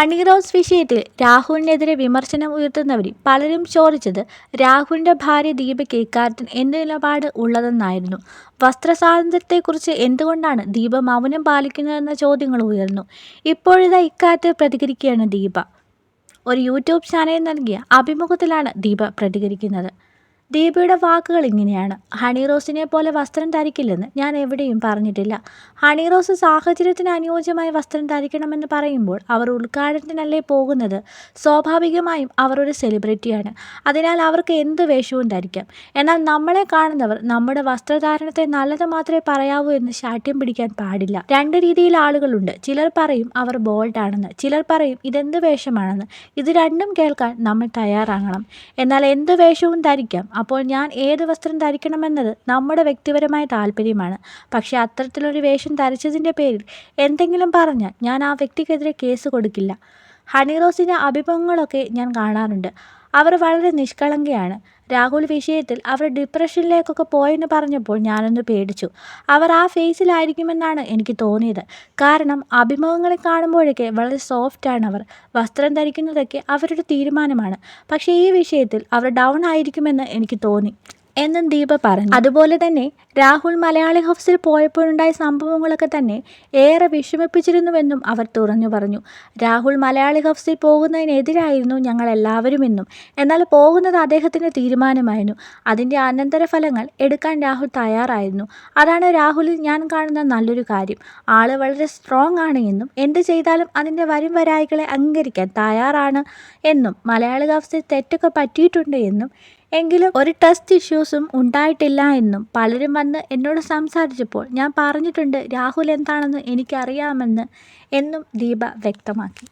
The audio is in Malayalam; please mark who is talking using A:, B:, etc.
A: ഹണി റോസ് വിഷയത്തിൽ രാഹുലിനെതിരെ വിമർശനം ഉയർത്തുന്നവരിൽ പലരും ചോദിച്ചത് രാഹുലിന്റെ ഭാര്യ ദീപയ്ക്ക് ഇക്കാര്യത്തിൽ എന്ത് നിലപാട് ഉള്ളതെന്നായിരുന്നു. വസ്ത്രസ്വാതന്ത്ര്യത്തെക്കുറിച്ച് എന്തുകൊണ്ടാണ് ദീപ മൗനം പാലിക്കുന്നതെന്ന ചോദ്യങ്ങൾ ഉയർന്നു. ഇപ്പോഴിതാ ഇക്കാര്യത്തിൽ പ്രതികരിക്കുകയാണ് ദീപ. ഒരു യൂട്യൂബ് ചാനലിൽ നൽകിയ അഭിമുഖത്തിലാണ് ദീപ പ്രതികരിക്കുന്നത്. ദീപയുടെ വാക്കുകൾ ഇങ്ങനെയാണ്. ഹണി റോസിനെ പോലെ വസ്ത്രം ധരിക്കില്ലെന്ന് ഞാൻ എവിടെയും പറഞ്ഞിട്ടില്ല. ഹണി റോസ് സാഹചര്യത്തിന് അനുയോജ്യമായ വസ്ത്രം ധരിക്കണമെന്ന് പറയുമ്പോൾ അവർ ഉദ്ഘാടനത്തിനല്ലേ പോകുന്നത്? സ്വാഭാവികമായും അവർ ഒരു സെലിബ്രിറ്റിയാണ്. അതിനാൽ അവർക്ക് എന്ത് വേഷവും ധരിക്കാം. എന്നാൽ നമ്മളെ കാണുന്നവർ നമ്മുടെ വസ്ത്രധാരണത്തെ നല്ലത് മാത്രമേ പറയാവൂ എന്ന് ശാഠ്യം പിടിക്കാൻ പാടില്ല. രണ്ട് രീതിയിൽ ആളുകളുണ്ട്. ചിലർ പറയും അവർ ബോൾഡാണെന്ന്. ചിലർ പറയും ഇതെന്ത് വേഷമാണെന്ന്. ഇത് രണ്ടും കേൾക്കാൻ നമ്മൾ തയ്യാറാകണം. എന്നാൽ എന്ത് വേഷവും ധരിക്കാം അപ്പോൾ ഞാൻ ഏത് വസ്ത്രം ധരിക്കണമെന്നത് നമ്മുടെ വ്യക്തിപരമായ താല്പര്യമാണ്. പക്ഷേ അത്തരത്തിലൊരു വേഷം ധരിച്ചതിന്റെ പേരിൽ എന്തെങ്കിലും പറഞ്ഞാൽ ഞാൻ ആ വ്യക്തിക്കെതിരെ കേസ് കൊടുക്കില്ല. ഹണി റോസിന്റെ അഭിമുഖങ്ങളൊക്കെ ഞാൻ കാണാറുണ്ട്. അവർ വളരെ നിഷ്കളങ്കയാണ്. രാഹുൽ വിഷയത്തിൽ അവർ ഡിപ്രഷനിലേക്കൊക്കെ പോയെന്ന് പറഞ്ഞപ്പോൾ ഞാനൊന്ന് പേടിച്ചു. അവർ ആ ഫേസിലായിരിക്കുമെന്നാണ് എനിക്ക് തോന്നിയത്. കാരണം അഭിമുഖങ്ങളെ കാണുമ്പോഴൊക്കെ വളരെ സോഫ്റ്റാണ് അവർ. വസ്ത്രം ധരിക്കുന്നതൊക്കെ അവരുടെ തീരുമാനമാണ്. പക്ഷേ ഈ വിഷയത്തിൽ അവർ ഡൗൺ ആയിരിക്കുമെന്ന് എനിക്ക് തോന്നി. എന്നും ദീപ പറഞ്ഞു. അതുപോലെ തന്നെ രാഹുൽ മലയാളി ഹൗസിൽ പോയപ്പോഴുണ്ടായ സംഭവങ്ങളൊക്കെ തന്നെ ഏറെ വിഷമിപ്പിച്ചിരുന്നുവെന്നും അവർ തുറന്നു പറഞ്ഞു. രാഹുൽ മലയാളി ഹൗസിൽ പോകുന്നതിനെതിരായിരുന്നു ഞങ്ങൾ എല്ലാവരും എന്നും എന്നാൽ പോകുന്നത് അദ്ദേഹത്തിന്റെ തീരുമാനമായിരുന്നു. അതിന്റെ അനന്തരഫലങ്ങൾ എടുക്കാൻ രാഹുൽ തയ്യാറായിരുന്നു. അതാണ് രാഹുലിൽ ഞാൻ കാണുന്ന നല്ലൊരു കാര്യം. ആൾ വളരെ സ്ട്രോങ് ആണ് എന്നും എന്ത് ചെയ്താലും അതിന്റെ വരും വരായികളെ അംഗീകരിക്കാൻ തയ്യാറാണ് എന്നും മലയാളി ഹൗസിൽ തെറ്റൊക്കെ പറ്റിയിട്ടുണ്ട് എന്നും എങ്കിലും ഒരു ടെസ്റ്റ് ഇഷ്യൂസും ഉണ്ടായിട്ടില്ല എന്നും പലരും വന്ന് എന്നോട് സംസാരിച്ചപ്പോൾ ഞാൻ പറഞ്ഞിട്ടുണ്ട് രാഹുൽ എന്താണെന്ന് എനിക്കറിയാമെന്ന് എന്നും ദീപ വ്യക്തമാക്കി.